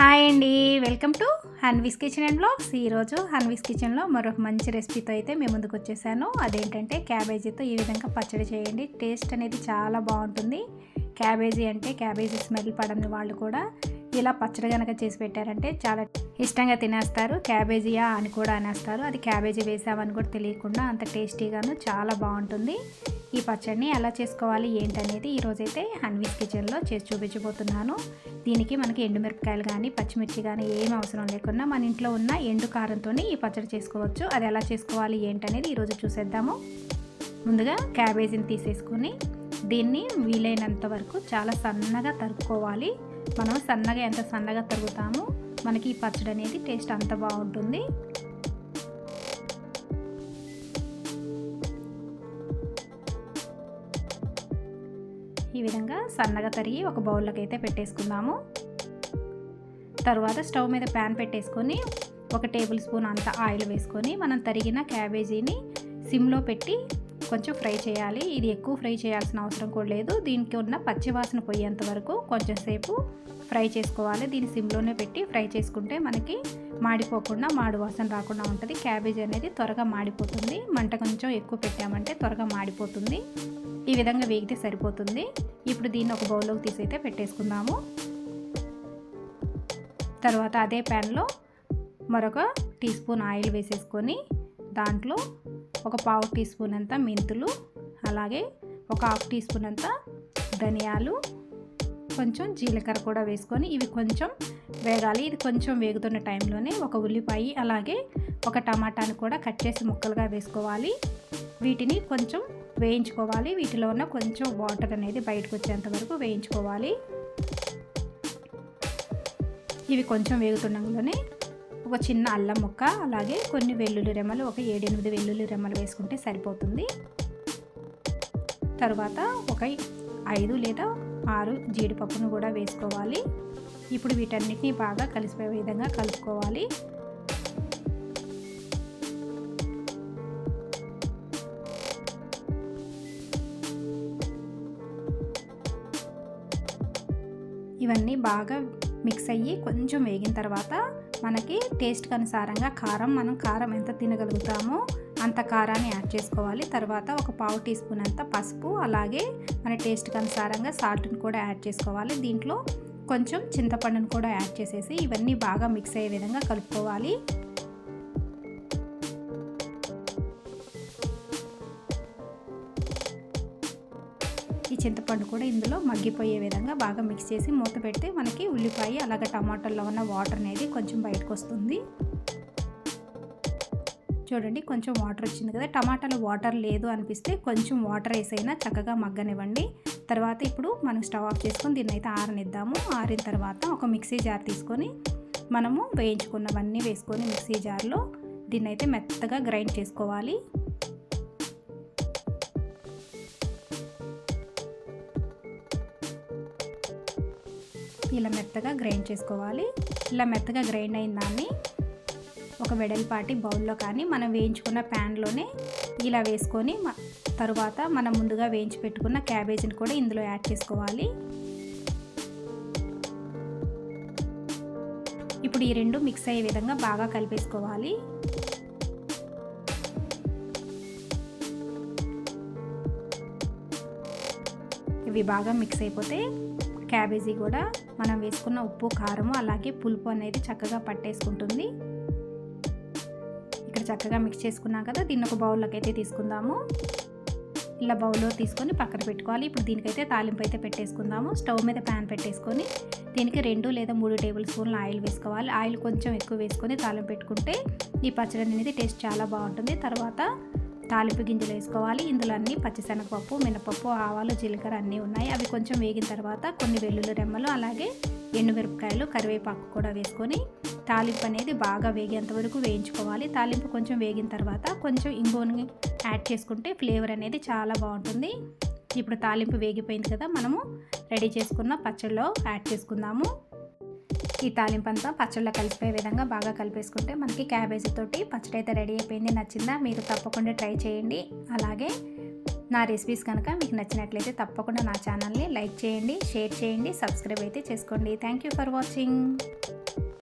Hi అండి welcome to Hanvi's kitchen and blogs. ఈరోజు హన్వీస్ కిచెన్లో మరొక మంచి రెసిపీతో అయితే మేము ముందుకు వచ్చేసాను. అదేంటంటే క్యాబేజీతో ఈ విధంగా పచ్చడి చేయండి. టేస్ట్ అనేది చాలా బాగుంటుంది. క్యాబేజీ అంటే క్యాబేజీ స్మెల్ పడని వాళ్ళు కూడా ఇలా పచ్చడి కనుక చేసి పెట్టారంటే చాలా ఇష్టంగా తినేస్తారు. క్యాబేజీయా అని కూడా అనేస్తారు. అది క్యాబేజీ వేసామని కూడా తెలియకుండా అంత టేస్టీగాను చాలా బాగుంటుంది. ఈ పచ్చడిని ఎలా చేసుకోవాలి ఏంటనేది ఈరోజైతే హన్వీస్ కిచెన్లో చేసి చూపించబోతున్నాను. దీనికి మనకి ఎండుమిరపకాయలు కానీ పచ్చిమిర్చి కానీ ఏం అవసరం లేకుండా మన ఇంట్లో ఉన్న ఎండు కారంతో ఈ పచ్చడి చేసుకోవచ్చు. అది ఎలా చేసుకోవాలి ఏంటనేది ఈరోజు చూసేద్దాము. ముందుగా క్యాబేజీని తీసేసుకొని దీన్ని వీలైనంత వరకు చాలా సన్నగా తరుక్కోవాలి. మనం సన్నగా ఎంత సన్నగా తరుగుతామో మనకి ఈ పచ్చడి అనేది టేస్ట్ అంత బాగుంటుంది. విధంగా సన్నగా తరిగి ఒక బౌల్లోకి అయితే పెట్టేసుకుందాము. తర్వాత స్టవ్ మీద ప్యాన్ పెట్టేసుకొని ఒక టేబుల్ స్పూన్ అంత ఆయిల్ వేసుకొని మనం తరిగిన క్యాబేజీని సిమ్లో పెట్టి కొంచెం ఫ్రై చేయాలి. ఇది ఎక్కువ ఫ్రై చేయాల్సిన అవసరం కూడా లేదు. దీనికి ఉన్న పచ్చివాసన పోయేంత వరకు కొంచెం సేపు ఫ్రై చేసుకోవాలి. దీన్ని సిమ్లోనే పెట్టి ఫ్రై చేసుకుంటే మనకి మాడిపోకుండా మాడి వాసన రాకుండా ఉంటుంది. క్యాబేజీ అనేది త్వరగా మాడిపోతుంది. మంట కొంచెం ఎక్కువ పెట్టామంటే త్వరగా మాడిపోతుంది. ఈ విధంగా వేగితే సరిపోతుంది. ఇప్పుడు దీన్ని ఒక బౌల్లోకి తీసి అయితే పెట్టేసుకుందాము. తర్వాత అదే ప్యాన్లో మరొక టీ స్పూన్ ఆయిల్ వేసేసుకొని దాంట్లో ఒక పావు టీ స్పూన్ అంత మెంతులు అలాగే ఒక హాఫ్ టీ స్పూన్ అంత ధనియాలు కొంచెం జీలకర్ర కూడా వేసుకొని ఇవి కొంచెం వేగాలి. ఇది కొంచెం వేగుతున్న టైంలోనే ఒక ఉల్లిపాయ అలాగే ఒక టమాటాని కూడా కట్ చేసి ముక్కలుగా వేసుకోవాలి. వీటిని కొంచెం వేయించుకోవాలి. వీటిలో ఉన్న కొంచెం వాటర్ అనేది బయటకు వచ్చేంత వరకు వేయించుకోవాలి. ఇవి కొంచెం వేగుతుండగానే ఒక చిన్న అల్లం ముక్క అలాగే కొన్ని వెల్లుల్లి రెమ్మలు ఒక ఏడెనిమిది వెల్లుల్లి రెమ్మలు వేసుకుంటే సరిపోతుంది. తర్వాత ఒక ఐదు లేదా ఆరు జీడిపప్పును కూడా వేసుకోవాలి. ఇప్పుడు వీటన్నిటిని బాగా కలిసిపోయే విధంగా కలుపుకోవాలి. ఇవన్నీ బాగా మిక్స్ అయ్యి కొంచెం వేగిన తర్వాత మనకి టేస్ట్కి అనుసారంగా కారం మనం కారం ఎంత తినగలుగుతామో అంత కారాన్ని యాడ్ చేసుకోవాలి. తర్వాత ఒక పావు టీ స్పూన్ అంత పసుపు అలాగే మన టేస్ట్కి అనుసారంగా సాల్ట్ని కూడా యాడ్ చేసుకోవాలి. దీంట్లో కొంచెం చింతపండును కూడా యాడ్ చేసేసి ఇవన్నీ బాగా మిక్స్ అయ్యే విధంగా కలుపుకోవాలి. చింతపండు కూడా ఇందులో మగ్గిపోయే విధంగా బాగా మిక్స్ చేసి మూత పెడితే మనకి ఉల్లిపాయ అలాగే టమాటాల్లో ఉన్న వాటర్ అనేది కొంచెం బయటకు వస్తుంది. చూడండి కొంచెం వాటర్ వచ్చింది కదా. టమాటాలో వాటర్ లేదు అనిపిస్తే కొంచెం వాటర్ వేసైనా చక్కగా మగ్గనివ్వండి. తర్వాత ఇప్పుడు మనం స్టవ్ ఆఫ్ చేసుకొని దీన్ని అయితే ఆరనిద్దాము. ఆరిన తర్వాత ఒక మిక్సీ జార్ తీసుకొని మనము వేయించుకున్నవన్నీ వేసుకొని మిక్సీ జార్లో దీన్ని అయితే మెత్తగా గ్రైండ్ చేసుకోవాలి. ఇలా మెత్తగా గ్రైండ్ చేసుకోవాలి. ఇలా మెత్తగా గ్రైండ్ అయిన దాన్ని ఒక వెడల్పాటి బౌల్లో కానీ మనం వేయించుకున్న ప్యాన్లోనే ఇలా వేసుకొని తరువాత మనం ముందుగా వేయించి పెట్టుకున్న క్యాబేజీని కూడా ఇందులో యాడ్ చేసుకోవాలి. ఇప్పుడు ఈ రెండు మిక్స్ అయ్యే విధంగా బాగా కలిపేసుకోవాలి. ఇవి బాగా మిక్స్ అయిపోతే క్యాబేజీ కూడా మనం వేసుకున్న ఉప్పు కారము అలాగే పులుపు అనేది చక్కగా పట్టేసుకుంటుంది. ఇక్కడ చక్కగా మిక్స్ చేసుకున్నాం కదా దీన్ని ఒక బౌల్లోకి అయితే తీసుకుందాము. ఇలా బౌల్లో తీసుకొని పక్కన పెట్టుకోవాలి. ఇప్పుడు దీనికైతే తాలింపు అయితే పెట్టేసుకుందాము. స్టవ్ మీద ప్యాన్ పెట్టేసుకొని దీనికి రెండు లేదా మూడు టేబుల్ స్పూన్ల ఆయిల్ వేసుకోవాలి. ఆయిల్ కొంచెం ఎక్కువ వేసుకొని తాలింపు పెట్టుకుంటే ఈ పచ్చడి అనేది టేస్ట్ చాలా బాగుంటుంది. తర్వాత తాలింపు గింజలు వేసుకోవాలి. ఇందులో అన్ని పచ్చిశనగపప్పు మినపప్పు ఆవాలు జీలకర్ర అన్నీ ఉన్నాయి. అవి కొంచెం వేగిన తర్వాత కొన్ని వెల్లుల్లి రెమ్మలు అలాగే ఎండుమిరపకాయలు కరివేపాకు కూడా వేసుకొని తాలింపు అనేది బాగా వేగేంత వరకు వేయించుకోవాలి. తాలింపు కొంచెం వేగిన తర్వాత కొంచెం ఇంగువని యాడ్ చేసుకుంటే ఫ్లేవర్ అనేది చాలా బాగుంటుంది. ఇప్పుడు తాలింపు వేగిపోయింది కదా మనము రెడీ చేసుకున్న పచ్చడిలో యాడ్ చేసుకుందాము. ఈ తాలింపంతా పచ్చళ్ళ కలిపే కలిసిపోయే విధంగా బాగా కలిపేసుకుంటే మనకి క్యాబేజీ తోటి పచ్చడి అయితే రెడీ అయిపోయింది. నచ్చిందా? మీరు తప్పకుండా ట్రై చేయండి. అలాగే నా రెసిపీస్ కనుక మీకు నచ్చినట్లయితే తప్పకుండా నా ఛానల్ని లైక్ చేయండి షేర్ చేయండి సబ్స్క్రైబ్ అయితే చేసుకోండి. Thank you for watching.